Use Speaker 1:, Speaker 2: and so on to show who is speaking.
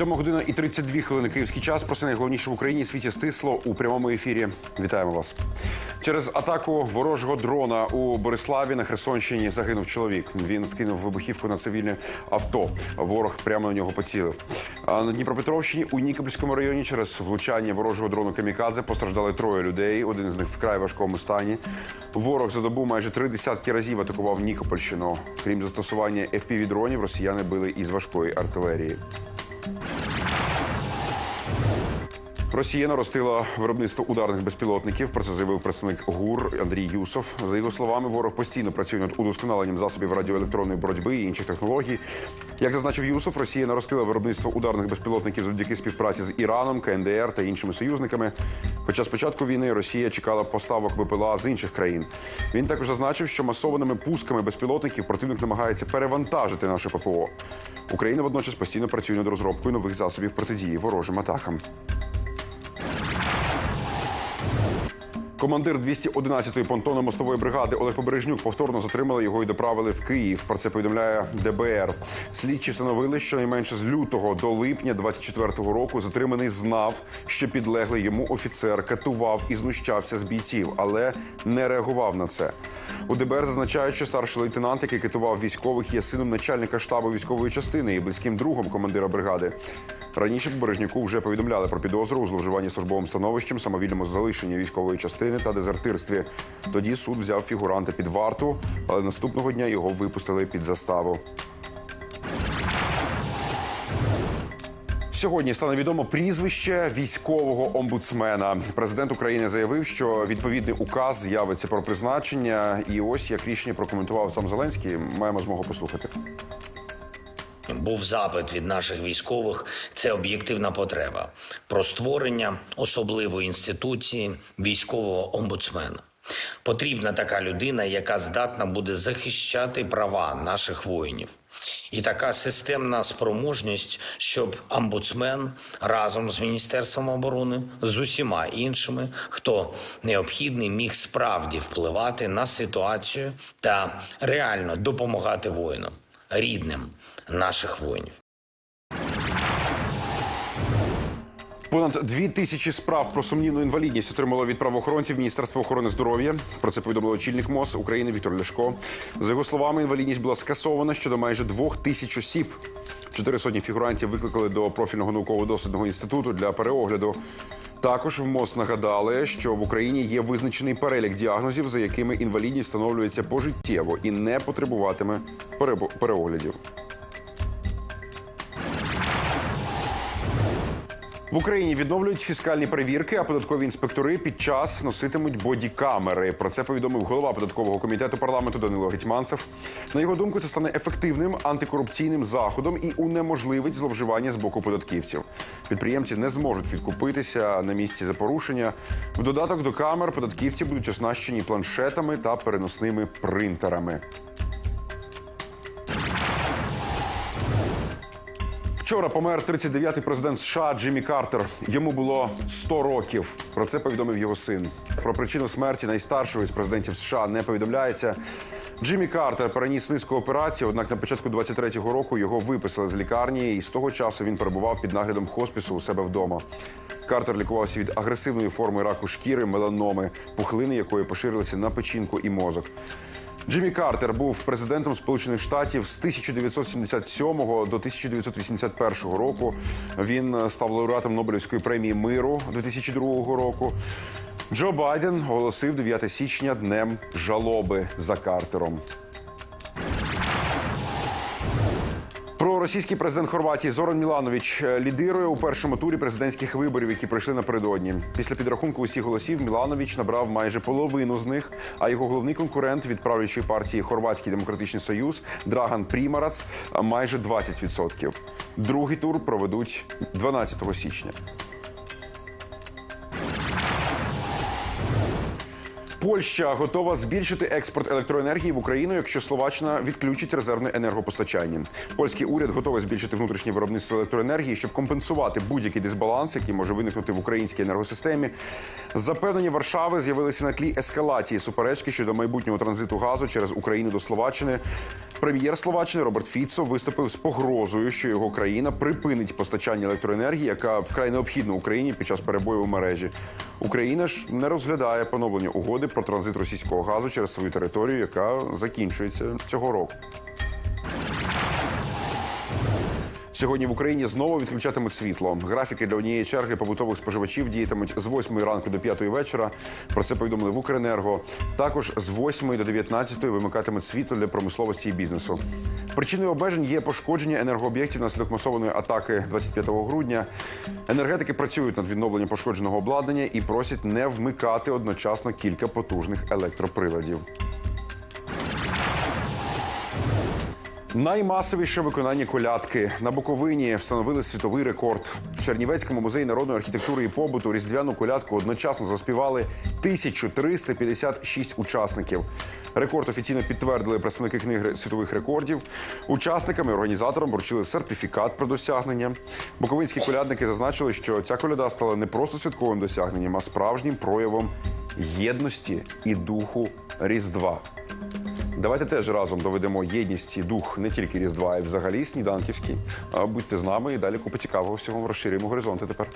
Speaker 1: Сьома година і 32 хвилини київський час. Про це найголовніше в Україні світі стисло у прямому ефірі. Вітаємо вас. Через атаку ворожого дрона у Бориславі на Херсонщині загинув чоловік. Він скинув вибухівку на цивільне авто. Ворог прямо на нього поцілив. А на Дніпропетровщині у Нікопольському районі через влучання ворожого дрону Камікадзе постраждали троє людей. Один з них вкрай важкому стані. Ворог за добу майже три десятки разів атакував Нікопольщину. Крім застосування fpv дронів росіяни били із важкої артилерії. Yeah. Росія наростила виробництво ударних безпілотників. Про це заявив представник ГУР Андрій Юсов. За його словами, ворог постійно працює над удосконаленням засобів радіоелектронної боротьби і інших технологій. Як зазначив Юсов, Росія наростила виробництво ударних безпілотників завдяки співпраці з Іраном, КНДР та іншими союзниками. Хоча з початку війни Росія чекала поставок БПЛА з інших країн. Він також зазначив, що масованими пусками безпілотників противник намагається перевантажити наше ППО. Україна водночас постійно працює над розробкою нових засобів протидії ворожим атакам. Командир 211-ї понтонно-мостової бригади Олег Побережнюк повторно затримали його і доправили в Київ. Про це повідомляє ДБР. Слідчі встановили, що найменше з лютого до липня 24-го року затриманий знав, що підлеглий йому офіцер катував і знущався з бійців, але не реагував на це. У ДБР зазначають, що старший лейтенант, який китував військових, є сином начальника штабу військової частини і близьким другом командира бригади. Раніше Бережнюку вже повідомляли про підозру у зловживанні службовим становищем, самовільному залишенні військової частини та дезертирстві. Тоді суд взяв фігуранта під варту, але наступного дня його випустили під заставу. Сьогодні стане відомо прізвище військового омбудсмена. Президент України заявив, що відповідний указ з'явиться про призначення. І ось як рішення прокоментував сам Зеленський. Маємо змогу послухати.
Speaker 2: Був запит від наших військових. Це об'єктивна потреба про створення особливої інституції військового омбудсмена. Потрібна така людина, яка здатна буде захищати права наших воїнів. І така системна спроможність, щоб омбудсмен разом з Міністерством оборони, з усіма іншими, хто необхідний, міг справді впливати на ситуацію та реально допомагати воїнам, рідним наших воїнів.
Speaker 1: Понад дві тисячі справ про сумнівну інвалідність отримало від правоохоронців Міністерства охорони здоров'я. Про це повідомив очільник МОЗ України Віктор Ляшко. За його словами, інвалідність була скасована щодо майже двох тисяч осіб. Чотири сотні фігурантів викликали до профільного науково-дослідного інституту для переогляду. Також в МОЗ нагадали, що в Україні є визначений перелік діагнозів, за якими інвалідність встановлюється пожиттєво і не потребуватиме переоглядів. В Україні відновлюють фіскальні перевірки, а податкові інспектори під час носитимуть бодікамери. Про це повідомив голова податкового комітету парламенту Данило Гетьманцев. На його думку, це стане ефективним антикорупційним заходом і унеможливить зловживання з боку податківців. Підприємці не зможуть відкупитися на місці за порушення. В додаток до камер податківці будуть оснащені планшетами та переносними принтерами. Вчора помер 39-й президент США Джиммі Картер. Йому було 100 років. Про це повідомив його син. Про причину смерті найстаршого із президентів США не повідомляється. Джиммі Картер переніс низку операцій, однак на початку 23-го року його виписали з лікарні, і з того часу він перебував під наглядом хоспісу у себе вдома. Картер лікувався від агресивної форми раку шкіри, меланоми, пухлини якої поширилися на печінку і мозок. Джиммі Картер був президентом Сполучених Штатів з 1977 до 1981 року. Він став лауреатом Нобелівської премії миру 2002 року. Джо Байден оголосив 9 січня днем жалоби за Картером. Проросійський президент Хорватії Зоран Міланович е, лідирує у першому турі президентських виборів, які пройшли напередодні. Після підрахунку усіх голосів Міланович набрав майже половину з них. А його головний конкурент від правлячої партії Хорватський демократичний союз Драган Прімарац е, майже 20%. Другий тур проведуть 12 січня. Польща готова збільшити експорт електроенергії в Україну, якщо Словаччина відключить резервне енергопостачання. Польський уряд готовий збільшити внутрішнє виробництво електроенергії, щоб компенсувати будь-який дисбаланс, який може виникнути в українській енергосистемі. Запевнення Варшави з'явилися на тлі ескалації суперечки щодо майбутнього транзиту газу через Україну до Словаччини. Прем'єр Словаччини Роберт Фіцо виступив з погрозою, що його країна припинить постачання електроенергії, яка вкрай необхідна Україні під час перебою у мережі. Україна ж не розглядає поновлення угоди про транзит російського газу через свою територію, яка закінчується цього року. Сьогодні в Україні знову відключатимуть світло. Графіки для однієї черги побутових споживачів діятимуть з 8 ранку до 5 вечора. Про це повідомили в Укренерго. Також з 8 до 19 вимикатимуть світло для промисловості і бізнесу. Причиною обмежень є пошкодження енергооб'єктів наслідок масованої атаки 25 грудня. Енергетики працюють над відновленням пошкодженого обладнання і просять не вмикати одночасно кілька потужних електроприладів. Наймасовіше виконання колядки на Буковині встановили світовий рекорд. В Чернівецькому музеї народної архітектури і побуту різдвяну колядку одночасно заспівали 1356 учасників. Рекорд офіційно підтвердили представники книги світових рекордів. Учасникам і організаторам вручили сертифікат про досягнення. Буковинські колядники зазначили, що ця коляда стала не просто святковим досягненням, а справжнім проявом єдності і духу Різдва. Давайте теж разом доведемо єдність і дух не тільки Різдва, а й взагалі сніданківський. Будьте з нами і далі купи цікавого всього розширюємо горизонти тепер.